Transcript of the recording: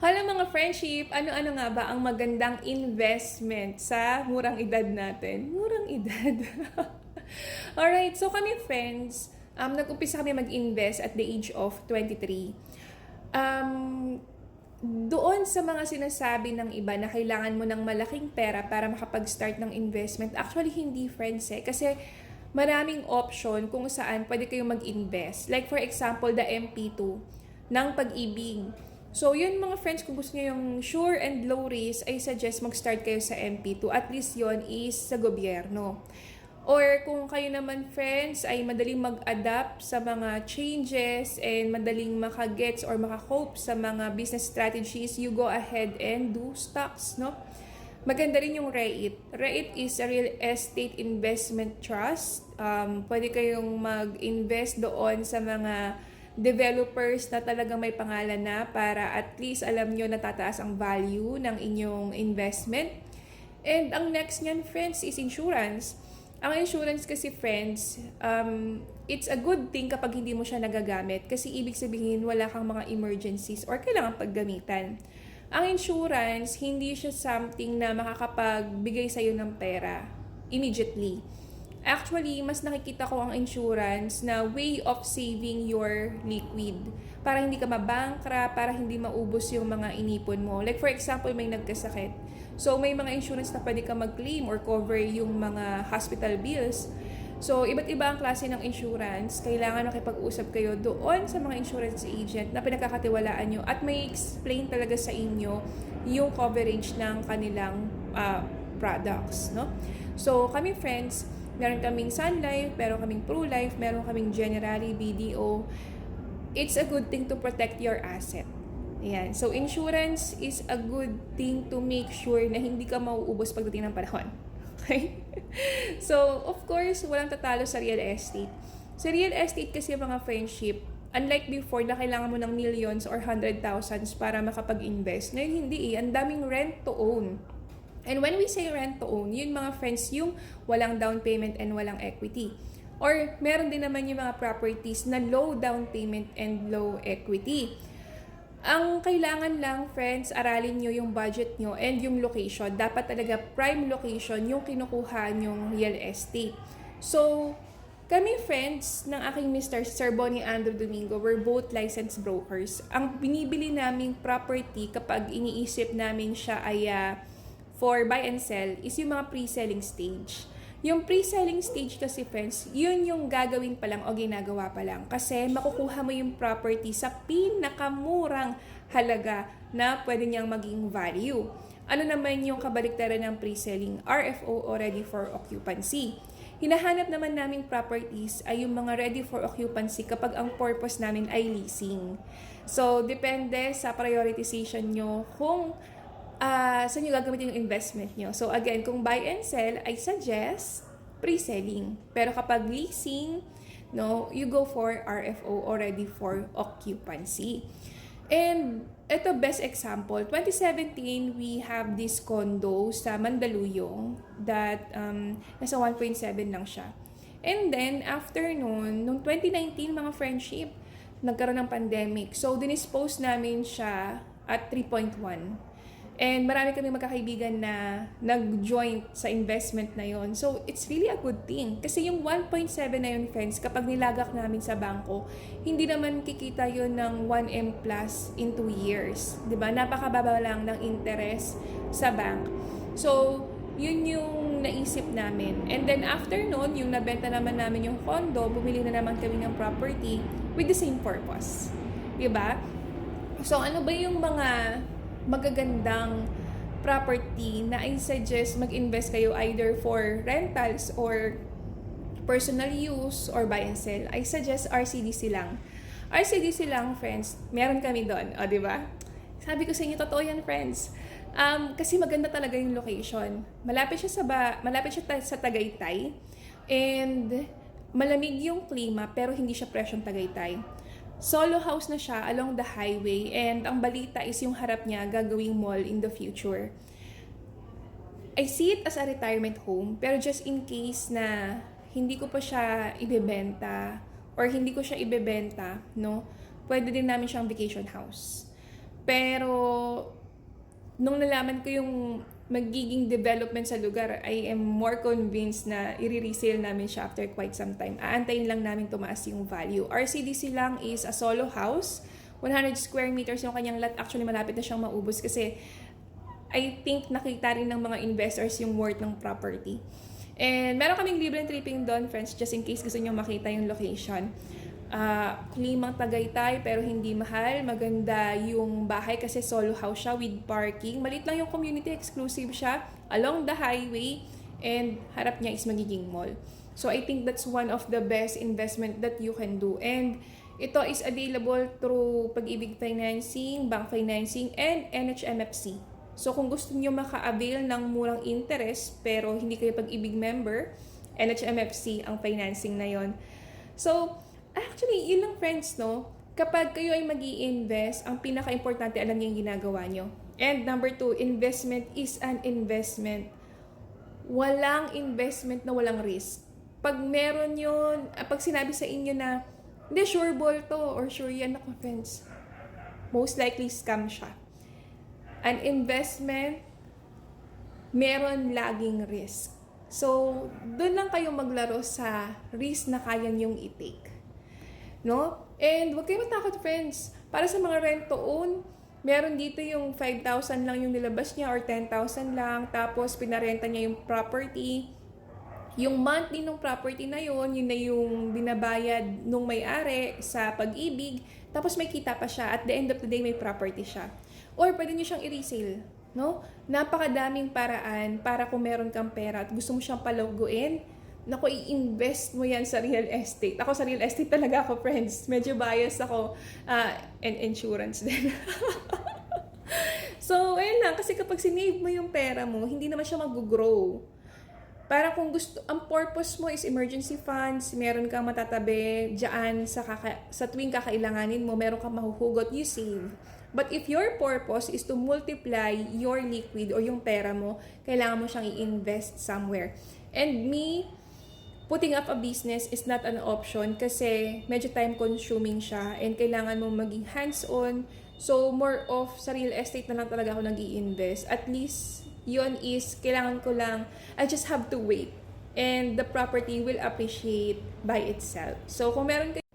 Hala mga friendship, ano-ano nga ba ang magandang investment sa murang edad natin? Murang edad. Alright, so kami friends, um, nag-umpisa kami mag-invest at the age of 23. Um, doon sa mga sinasabi ng iba na kailangan mo ng malaking pera para makapag-start ng investment, actually hindi friends eh. Kasi maraming option kung saan pwede kayong mag-invest. Like for example, the MP2 ng pag-ibig. So, yun mga friends, kung gusto niyo yung sure and low risk, I suggest mag-start kayo sa MP2. At least yon is sa gobyerno. Or kung kayo naman friends ay madaling mag-adapt sa mga changes and madaling makagets or makakope sa mga business strategies, you go ahead and do stocks, no? Maganda rin yung REIT. REIT is a real estate investment trust. Um, pwede kayong mag-invest doon sa mga developers na talagang may pangalan na para at least alam nyo na tataas ang value ng inyong investment. And ang next niyan, friends, is insurance. Ang insurance kasi, friends, um, it's a good thing kapag hindi mo siya nagagamit kasi ibig sabihin wala kang mga emergencies or kailangan paggamitan. Ang insurance, hindi siya something na makakapagbigay sa'yo ng pera immediately. Actually, mas nakikita ko ang insurance na way of saving your liquid. Para hindi ka mabangkra, para hindi maubos yung mga inipon mo. Like for example, may nagkasakit. So may mga insurance na pwede ka mag-claim or cover yung mga hospital bills. So, iba't iba ang klase ng insurance. Kailangan makipag-usap kayo doon sa mga insurance agent na pinagkakatiwalaan nyo at may explain talaga sa inyo yung coverage ng kanilang uh, products. No? So, kami friends, meron kaming Sun Life, meron kaming Pro Life, meron kaming Generali, BDO. It's a good thing to protect your asset. Ayan. So, insurance is a good thing to make sure na hindi ka mauubos pagdating ng panahon. Okay? so, of course, walang tatalo sa real estate. Sa real estate kasi mga friendship, unlike before na kailangan mo ng millions or hundred thousands para makapag-invest, ngayon hindi eh. Ang daming rent to own. And when we say rent to own, yun mga friends, yung walang down payment and walang equity. Or meron din naman yung mga properties na low down payment and low equity. Ang kailangan lang, friends, aralin nyo yung budget nyo and yung location. Dapat talaga prime location yung kinukuha nyong real estate. So, kami friends ng aking Mr. Sir Bonnie Andrew Domingo, we're both licensed brokers. Ang binibili naming property kapag iniisip namin siya ay uh, for buy and sell is yung mga pre-selling stage. Yung pre-selling stage kasi friends, yun yung gagawin pa lang o ginagawa pa lang. Kasi makukuha mo yung property sa pinakamurang halaga na pwede niyang maging value. Ano naman yung kabaliktaran ng pre-selling? RFO o ready for occupancy. Hinahanap naman naming properties ay yung mga ready for occupancy kapag ang purpose namin ay leasing. So, depende sa prioritization nyo kung uh, saan nyo gagamitin yung investment nyo. So again, kung buy and sell, I suggest pre-selling. Pero kapag leasing, no, you go for RFO already for occupancy. And ito best example, 2017 we have this condo sa Mandaluyong that um, nasa 1.7 lang siya. And then after noon, nung 2019 mga friendship, nagkaroon ng pandemic. So dinispose namin siya at 3.1. And marami kami magkakaibigan na nag-join sa investment na yon. So, it's really a good thing. Kasi yung 1.7 na yun, friends, kapag nilagak namin sa bangko, hindi naman kikita yon ng 1M plus in 2 years. ba diba? Napakababa lang ng interest sa bank. So, yun yung naisip namin. And then after noon, yung nabenta naman namin yung condo, bumili na naman kami ng property with the same purpose. Diba? So, ano ba yung mga magagandang property na I suggest mag-invest kayo either for rentals or personal use or buy and sell. I suggest RCDC lang. RCDC lang, friends. Meron kami doon. O, di ba? Sabi ko sa inyo, totoo yan, friends. Um, kasi maganda talaga yung location. Malapit siya sa ba, malapit siya ta- sa Tagaytay. And malamig yung klima pero hindi siya presyong Tagaytay. Solo house na siya along the highway and ang balita is yung harap niya gagawing mall in the future. I see it as a retirement home pero just in case na hindi ko pa siya ibebenta or hindi ko siya ibebenta, no? Pwede din namin siyang vacation house. Pero, nung nalaman ko yung magiging development sa lugar, I am more convinced na i-resale namin siya after quite some time. Aantayin lang namin tumaas yung value. RCDC lang is a solo house. 100 square meters yung kanyang lot. Actually, malapit na siyang maubos kasi I think nakita rin ng mga investors yung worth ng property. And meron kaming libreng tripping doon, friends, just in case gusto nyo makita yung location. Uh, klimang Tagaytay pero hindi mahal. Maganda yung bahay kasi solo house siya with parking. Malit lang yung community, exclusive siya. Along the highway and harap niya is magiging mall. So I think that's one of the best investment that you can do. And ito is available through Pag-ibig Financing, Bank Financing, and NHMFC. So kung gusto niyo maka-avail ng murang interest pero hindi kayo Pag-ibig member, NHMFC ang financing na yon. So, actually, yun lang friends, no? Kapag kayo ay mag invest ang pinaka-importante, alam niyo yung ginagawa nyo. And number two, investment is an investment. Walang investment na walang risk. Pag meron yun, ah, pag sinabi sa inyo na, hindi, sure ball to, or sure yan ako, friends. Most likely, scam siya. An investment, meron laging risk. So, doon lang kayo maglaro sa risk na kaya niyong i-take. No? And huwag kayo matakot, friends. Para sa mga rent-to-own, meron dito yung 5,000 lang yung nilabas niya or 10,000 lang. Tapos, pinarenta niya yung property. Yung monthly ng property na yun, yun na yung binabayad nung may-ari sa pag-ibig. Tapos, may kita pa siya. At the end of the day, may property siya. Or, pwede niyo siyang i-resale. No? Napakadaming paraan para kung meron kang pera at gusto mo siyang palaguin, naku, i-invest mo yan sa real estate. Ako sa real estate talaga ako, friends. Medyo bias ako. Uh, and insurance din. so, ayun lang. Kasi kapag sinave mo yung pera mo, hindi naman siya mag-grow. Para kung gusto, ang purpose mo is emergency funds, meron kang matatabi dyan sa, kaka, sa tuwing kakailanganin mo, meron kang mahuhugot, you save. But if your purpose is to multiply your liquid o yung pera mo, kailangan mo siyang i-invest somewhere. And me, putting up a business is not an option kasi medyo time consuming siya and kailangan mo maging hands-on. So, more of sa real estate na lang talaga ako nag invest At least, yon is, kailangan ko lang, I just have to wait. And the property will appreciate by itself. So, kung meron kayo